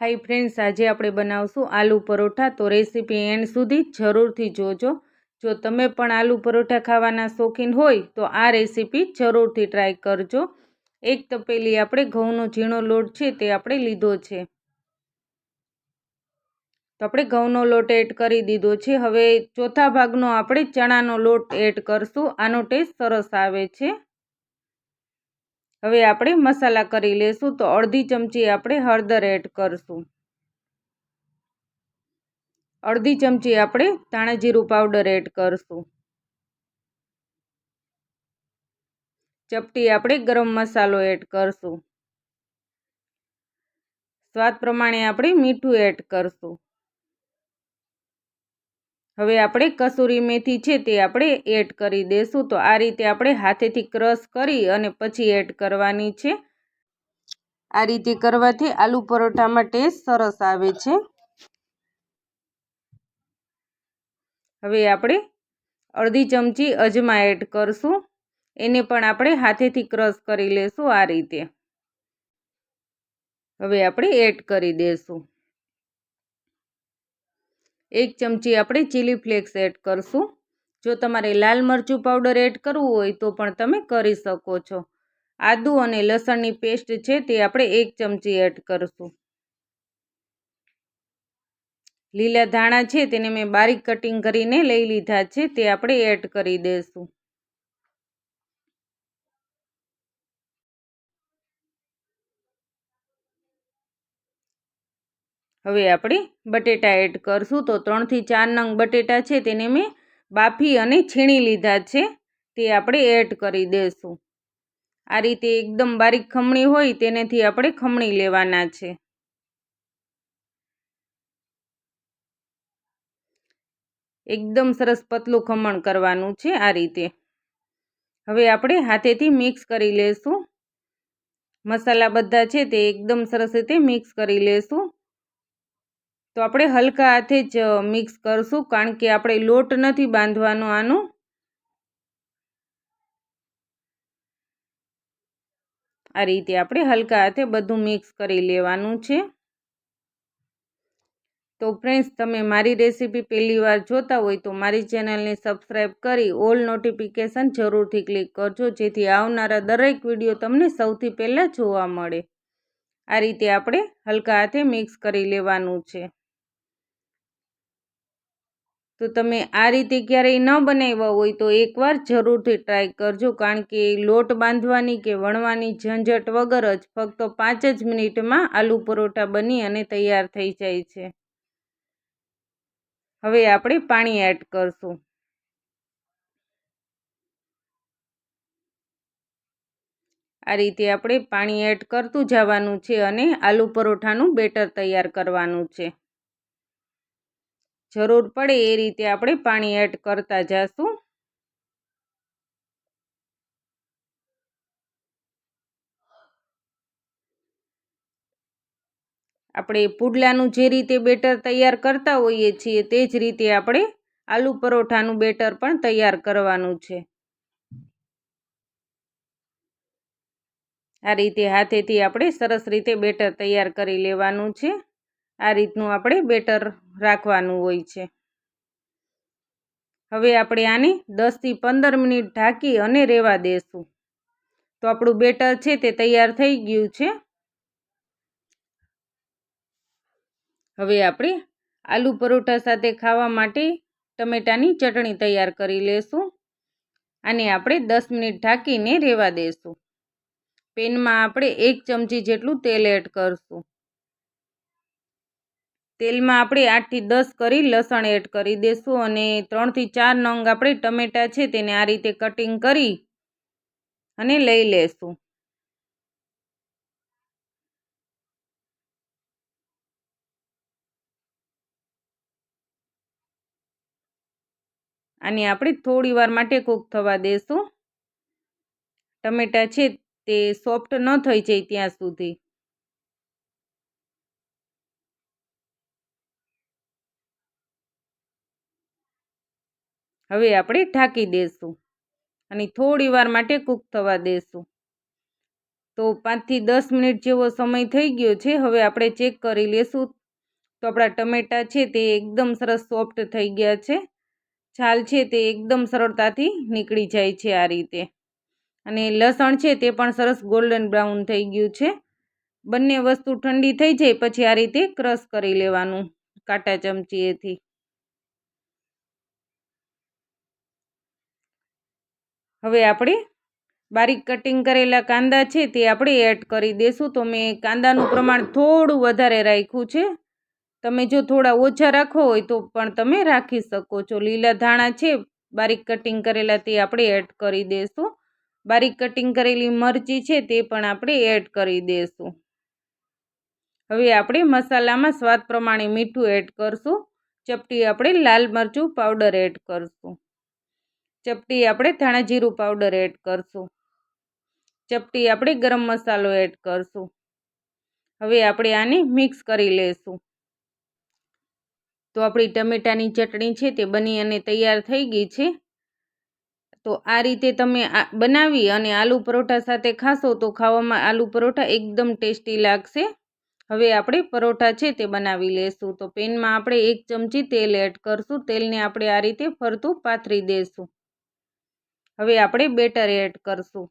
High friends, આજે આપણે બનાવશું આલુ પરોઠા. તો રેસીપી એન્ડ સુધી જરૂરથી જોજો. જો તમે પણ આલુ પરોઠા ખાવાના શોખીન હોય, તો આ રેસીપી જરૂરથી ટ્રાય કરજો. એક તપેલી આપણે ઘઉંનો ઝીણો લોટ છે તે આપણે લીધો છે. તો આપણે ઘઉંનો લોટ એડ કરી દીધો છે. હવે ચોથા ભાગનો આપણે ચણાનો લોટ એડ કરશું. આનો ટેસ્ટ સરસ આવે છે. હવે આપણે મસાલા કરી લેશું તો અડધી ચમચી આપણે હળદર એડ કરશું. અડધી ચમચી આપણે ધાણા જીરું પાવડર એડ કરશું. ચપટી આપણે ગરમ મસાલો એડ કરશું. સ્વાદ પ્રમાણે આપણે મીઠું એડ કરશું. હવે આપણે કસૂરી મેથી છે તે આપણે એડ કરી દઈશું તો આ રીતે આપણે હાથેથી ક્રશ કરી અને પછી એડ કરવાની છે. આ રીતે કરવાથી આલુ પરોઠામાં ટેસ્ટ સરસ આવે છે. હવે આપણે અડધી ચમચી અજમા એડ કરશું. એને પણ આપણે હાથેથી ક્રશ કરી લેશું આ રીતે. હવે આપણે એડ કરી દઈશું એક ચમચી આપણે ચીલી ફ્લેક્સ એડ કરશું. જો તમારે લાલ મરચું પાવડર એડ કરવું હોય તો પણ તમે કરી શકો છો. આદુ અને લસણની પેસ્ટ છે તે આપણે એક ચમચી એડ કરશું. લીલા ધાણા છે તેને મેં બારીક કટિંગ કરીને લઈ લીધા છે તે આપણે એડ કરી દઈશું હવે આપણે બટેટા એડ કરશું તો ત્રણથી ચાર નંગ બટેટા છે તેને મેં બાફી અને છીણી લીધા છે. તે આપણે એડ કરી દઈશું આ રીતે એકદમ બારીક ખમણી હોય તેનેથી આપણે ખમણી લેવાના છે. એકદમ સરસ પતલું ખમણ કરવાનું છે આ રીતે. હવે આપણે હાથેથી મિક્સ કરી લેશું. મસાલા બધા છે તે એકદમ સરસ રીતે મિક્સ કરી લેશું. તો આપણે હલકા હાથે જ મિક્સ કરશું કારણ કે આપણે લોટ નથી બાંધવાનો આનો. આ રીતે આપણે હલકા હાથે બધું મિક્સ કરી લેવાનું છે. તો ફ્રેન્ડ્સ, તમે મારી રેસીપી પહેલી વાર જોતા હોય તો મારી ચેનલને સબસ્ક્રાઈબ કરી ઓલ નોટિફિકેશન જરૂરથી ક્લિક કરજો, જેથી આવનારા દરેક વીડિયો તમને સૌથી પહેલાં જોવા મળે. આ રીતે આપણે હલકા હાથે મિક્સ કરી લેવાનું છે. તો તમે આ રીતે ક્યારેય ન બનાવ્યા હોય તો એકવાર જરૂરથી ટ્રાય કરજો. કારણ કે લોટ બાંધવાની કે વણવાની ઝંઝટ વગર જ ફક્ત પાંચ જ મિનિટમાં આલુ પરોઠા બની અને તૈયાર થઈ જાય છે. હવે આપણે પાણી એડ કરશું. આ રીતે આપણે પાણી એડ કરતું જવાનું છે અને આલુ પરોઠાનું બેટર તૈયાર કરવાનું છે. જરૂર પડે એ રીતે આપણે પાણી એડ કરતા જઈશું આપણે પુડલાનું જે રીતે બેટર તૈયાર કરતા હોઈએ છીએ તે જ રીતે આપણે આલુ પરોઠાનું બેટર પણ તૈયાર કરવાનું છે. આ રીતે હાથેથી આપણે સરસ રીતે બેટર તૈયાર કરી લેવાનું છે. આ રીતનું આપણે બેટર રાખવાનું હોય છે. હવે આપણે આને દસથી પંદર મિનિટ ઢાંકી અને રહેવા દેશું. તો આપણું બેટર છે તે તૈયાર થઈ ગયું છે. હવે આપણે આલુ પરોઠા સાથે ખાવા માટે ટમેટાની ચટણી તૈયાર કરી લેશું. આને આપણે દસ મિનિટ ઢાંકીને રહેવા દઈશું પેનમાં આપણે એક ચમચી જેટલું તેલ એડ કરશું. તેલમાં આપણે આઠથી દસ કરી લસણ એડ કરી દઈશું અને ત્રણથી ચાર નંગ આપણે ટમેટાં છે તેને આ રીતે કટિંગ કરી અને લઈ લેશું. આને આપણે થોડી વાર માટે કૂક થવા દેશું. ટમેટાં છે તે સોફ્ટ ન થઈ જાય ત્યાં સુધી. હવે આપણે ઢાંકી દઈશું અને થોડી વાર માટે કૂક થવા દઈશું તો પાંચથી દસ મિનિટ જેવો સમય થઈ ગયો છે, હવે આપણે ચેક કરી લેશું. તો આપણા ટમેટાં છે તે એકદમ સરસ સોફ્ટ થઈ ગયા છે. છાલ છે તે એકદમ સરળતાથી નીકળી જાય છે આ રીતે. અને લસણ છે તે પણ સરસ ગોલ્ડન બ્રાઉન થઈ ગયું છે. બંને વસ્તુ ઠંડી થઈ જાય, પછી આ રીતે ક્રશ કરી લેવાનું, કાંટા ચમચીએથી. હવે આપણે બારીક કટિંગ કરેલા કાંદા છે તે આપણે એડ કરી દઈશું તો મેં કાંદાનું પ્રમાણ થોડું વધારે રાખ્યું છે. તમે જો થોડા ઓછા રાખો હોય તો પણ તમે રાખી શકો છો. લીલા ધાણા છે, બારીક કટિંગ કરેલા તે આપણે એડ કરી દઈશું બારીક કટિંગ કરેલી મરચી છે તે પણ આપણે એડ કરી દઈશું હવે આપણે મસાલામાં સ્વાદ પ્રમાણે મીઠું એડ કરશું. ચપટી આપણે લાલ મરચું પાવડર એડ કરશું. ચપટી આપણે ધાણા જીરું પાવડર એડ કરશું. ચપટી આપણે ગરમ મસાલો એડ કરશું. હવે આપણે આને મિક્સ કરી લેશું. તો આપણી ટમેટાની ચટણી છે તે બની અને તૈયાર થઈ ગઈ છે. તો આ રીતે તમે બનાવી અને આલુ પરોઠા સાથે ખાશો તો ખાવામાં આલુ પરોઠા એકદમ ટેસ્ટી લાગશે. હવે આપણે પરોઠા છે તે બનાવી લેશું. તો પેનમાં આપણે એક ચમચી તેલ એડ કરશું. તેલને આપણે આ રીતે ફરતું પાથરી દઈશું હવે આપણે બેટર એડ કરશું.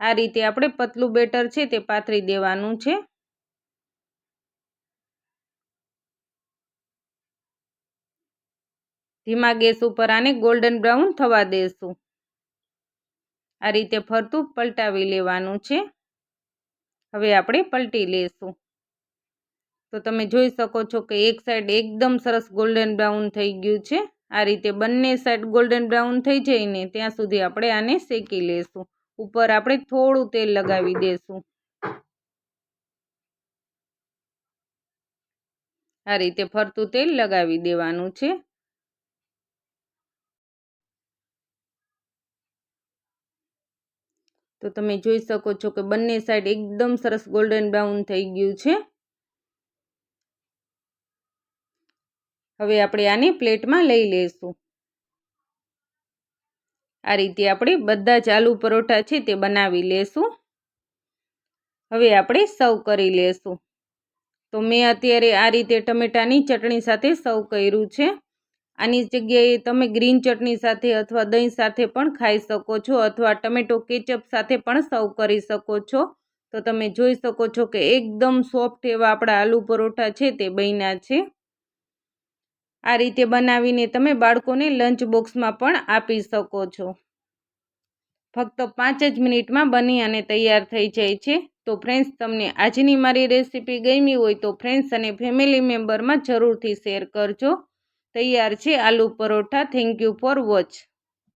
આ રીતે આપણે પતલું બેટર છે તે પાથરી દેવાનું છે. ધીમા ગેસ ઉપર આને ગોલ્ડન બ્રાઉન થવા દેશું. આ રીતે ફરતું પલટાવી લેવાનું છે. હવે આપણે પલટી લેશું. તો તમે જોઈ શકો છો કે એક સાઈડ એકદમ સરસ ગોલ્ડન બ્રાઉન થઈ ગયું છે. આ રીતે બંને સાઈડ ગોલ્ડન બ્રાઉન થઈ જઈને ત્યાં સુધી આપણે આને શેકી લેશું. ઉપર આપણે થોડું તેલ લગાવી દેશું. આ રીતે ફરતું તેલ લગાવી દેવાનું છે. તો તમે જોઈ શકો છો કે બંને સાઈડ એકદમ સરસ ગોલ્ડન બ્રાઉન થઈ ગયું છે. હવે આપણે આને પ્લેટમાં લઈ લઈશું. આ રીતે આપણે બધા જ આલુ પરોઠા છે તે બનાવી લેશું. હવે આપણે સર્વ કરી લેશું. તો મેં અત્યારે આ રીતે ટમેટાની ચટણી સાથે સર્વ કર્યું છે. આની જગ્યાએ તમે ગ્રીન ચટણી સાથે અથવા દહીં સાથે પણ ખાઈ શકો છો અથવા ટમેટો કેચઅપ સાથે પણ સર્વ કરી શકો છો. તો તમે જોઈ શકો છો કે એકદમ સોફ્ટ એવા આપણા આલુ પરોઠા છે તે બન્યા છે. આ રીતે બનાવીને તમે બાળકોને લંચ બોક્સમાં પણ આપી શકો છો. ફક્ત પાંચ જ મિનિટમાં બની અને તૈયાર થઈ જાય છે. તો ફ્રેન્ડ્સ તમને આજની મારી રેસીપી ગમી હોય તો ફ્રેન્ડ્સ અને ફેમિલી મેમ્બરમાં જરૂરથી શેર કરજો. તૈયાર છે aloo paratha. Thank you for watch